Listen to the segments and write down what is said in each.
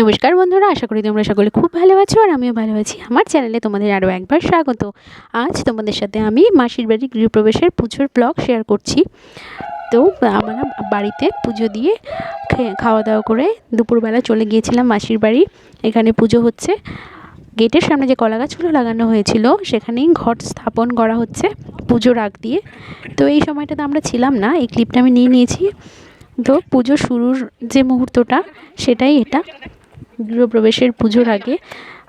নমস্কার বন্ধুরা, আশা করি তোমরা সকলে খুব ভালো আছো আর আমিও ভালো আছি। আমার চ্যানেলে তোমাদের আরও একবার স্বাগত। আজ তোমাদের সাথে আমি মাসির বাড়ি গৃহপ্রবেশের পুজোর ব্লগ শেয়ার করছি। তো আমরা বাড়িতে পুজো দিয়ে খাওয়া দাওয়া করে দুপুরবেলা চলে গিয়েছিলাম মাসির বাড়ি। এখানে পুজো হচ্ছে। গেটের সামনে যে কলা গাছগুলো লাগানো হয়েছিল, সেখানেই ঘট স্থাপন করা হচ্ছে পুজোর আগ দিয়ে। তো এই সময়টাতে আমরা ছিলাম না, এই ক্লিপটা আমি নিয়ে নিয়েছি। তো পুজো শুরুর যে মুহূর্তটা, সেটাই এটা। গৃহপ্রবেশের পুজোর আগে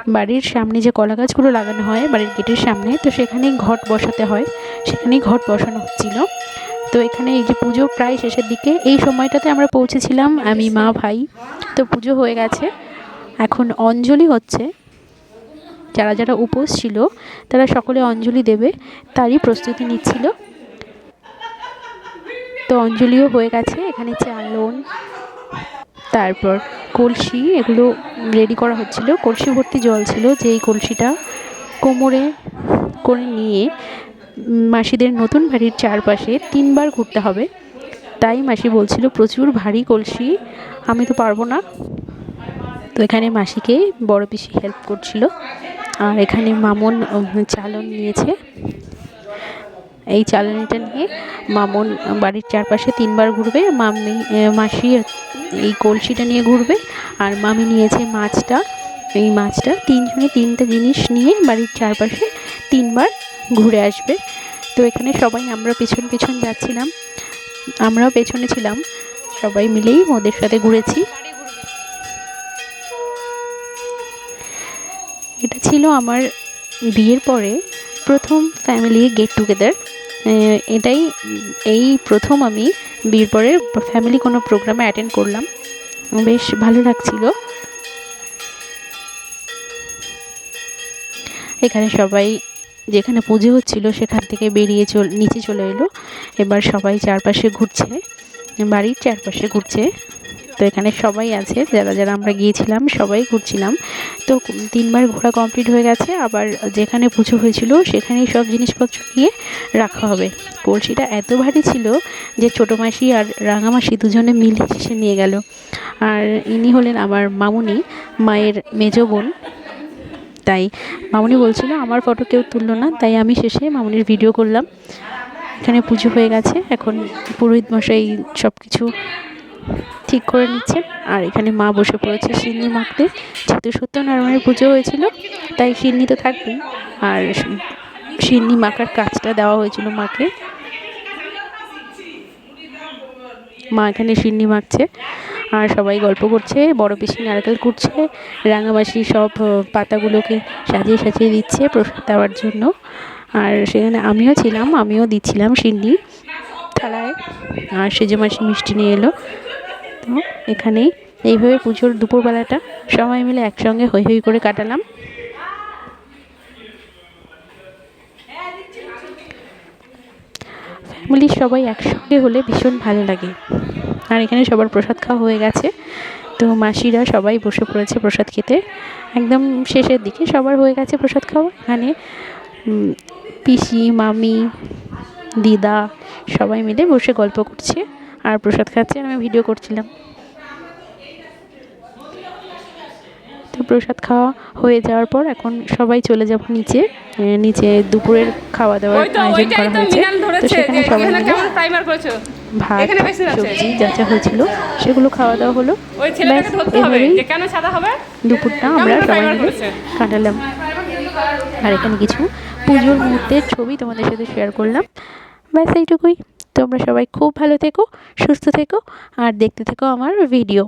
বাড়ির সামনে যে কলা গাছগুলো লাগানো হয়, বাড়ির গেটের সামনে, তো সেখানেই ঘট বসাতে হয়। সেখানেই ঘট বসানো হচ্ছিল। তো এখানে এই যে পুজো প্রায় শেষের দিকে, এই সময়টাতে আমরা পৌঁছেছিলাম, আমি, মা, ভাই। তো পুজো হয়ে গেছে। এখন অঞ্জলি হচ্ছে। যারা যারা উপোস ছিল, তারা সকলে অঞ্জলি দেবে, তারই প্রস্তুতি নিচ্ছিল। তো অঞ্জলিও হয়ে গেছে, এখানে চালন তারপর কলসি, এগুলো রেডি করা হচ্ছিল। কলসি ভর্তি জল ছিল, যেই কলসিটা কোমরে করে নিয়ে মাসিদের নতুন বাড়ির চারপাশে তিনবার ঘুরতে হবে। তাই মাসি বলছিল, প্রচুর ভারী কলসি, আমি তো পারব না। তো এখানে মাসিকে বড় পিসি হেল্প করছিল। আর এখানে মামন চালন নিয়েছে। এই চালনিটা নিয়ে মামন বাড়ির চারপাশে তিনবার ঘুরবে, মামি মাসি এই কলসিটা নিয়ে ঘুরবে, আর মামি নিয়েছে মাছটা। এই মাছটা তিনজনে তিনটে জিনিস নিয়ে বাড়ির চারপাশে তিনবার ঘুরে আসবে। তো এখানে সবাই আমরা পেছন পেছন যাচ্ছিলাম, আমরাও পেছনে ছিলাম, সবাই মিলেই ওদের সাথে ঘুরেছি। এটা ছিল আমার বিয়ের পরে প্রথম ফ্যামিলি গেট টুগেদার এটাই, এই প্রথম আমি বিয়ের পরে ফ্যামিলি কোনো প্রোগ্রামে অ্যাটেন্ড করলাম। বেশ ভালো লাগছিল। এখানে সবাই, যেখানে পুজো হচ্ছিল সেখান থেকে বেরিয়ে চল, নিচে চলে এলো। এবার সবাই চারপাশে ঘুরছে, বাড়ির চারপাশে ঘুরছে। তো এখানে সবাই আছে, যারা যারা আমরা গিয়েছিলাম সবাই ঘুরছিলাম। তো তিনবার ঘোরা কমপ্লিট হয়ে গেছে। আবার যেখানে পুজো হয়েছিল, সেখানেই সব জিনিসপত্র নিয়ে রাখা হবে। কলসিটা এত ভারী ছিল যে ছোটো মাসি আর রাঙামাসি দুজনে মিলে সে নিয়ে গেল। আর ইনি হলেন আমার মামুনি, মায়ের মেজো বোন। তাই মামুনি বলছিল, আমার ফটো কেউ তুললো না। তাই আমি শেষে মামুনির ভিডিও করলাম। এখানে পুজো হয়ে গেছে। এখন পুরোহিত মশাই সব কিছু ঠিক করে নিচ্ছেন আর এখানে মা বসে পড়েছে সিন্নি মাখতে যেহেতু সত্যনারায়ণের পুজো হয়েছিল, তাই সিন্নি তো থাকবেই আর সিন্নি মাখার কাজটা দেওয়া হয়েছিল মাকে। মা এখানে সিন্নি মাখছে। আর সবাই গল্প করছে, বড় পিসি নারকেল কুটছে, রাঙামাসি সব পাতাগুলোকে সাজিয়ে সাজিয়ে দিচ্ছে প্রসাদ দেওয়ার জন্য। আর সেখানে আমিও ছিলাম, আমিও দিচ্ছিলাম সিন্নি থালায়। আর সেজে মাসি মিষ্টি নিয়ে এলো। তো এখানেই। এইভাবে পুজোর দুপুরবেলাটা সবাই মিলে একসঙ্গে হৈ হৈ করে কাটালাম। ফ্যামিলির সবাই একসঙ্গে হলে ভীষণ ভালো লাগে। আর এখানে সবার প্রসাদ খাওয়া হয়ে গেছে। তো মাসিরা সবাই বসে পড়েছে প্রসাদ খেতে। একদম শেষের দিকে সবার হয়ে গেছে প্রসাদ খাওয়া। এখানে পিসি, মামি, দিদা সবাই মিলে বসে গল্প করছে। আর প্রসাদ খাচ্ছে আর আমি ভিডিও করছিলাম। তো প্রসাদ খাওয়া হয়ে যাওয়ার পর এখন সবাই চলে যাব নিচে নিচে দুপুরের খাওয়া দাওয়ার তো আয়োজন করা হয়েছে। তো ধরেছে সেখানে যে সবাই মিলে ভাত এখানে বেশি আছে। সবজি যা যা হয়েছিল সেগুলো খাওয়া দাওয়া হলো। ওই ছেলেটাকে ব্যাস, ধরতে হবে। এভাবেই যে কেন সাদা হবে? দুপুরটা আমরা সবাই মিলে? কাটালাম। আর এখানে কিছু পুজোর মুহূর্তের ছবি তোমাদের সাথে শেয়ার করলাম। ব্যাস এইটুকুই। তোমরা সবাই খুব ভালো থেকো, সুস্থ থেকো, আর দেখতে থেকো আমার ভিডিও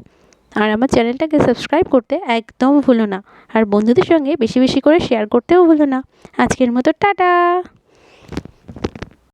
আর আমার চ্যানেলটাকে সাবস্ক্রাইব করতে একদম ভুলো না। আর বন্ধুদের সঙ্গে বেশি বেশি করে শেয়ার করতেও ভুলো না। আজকের মতো টাটা!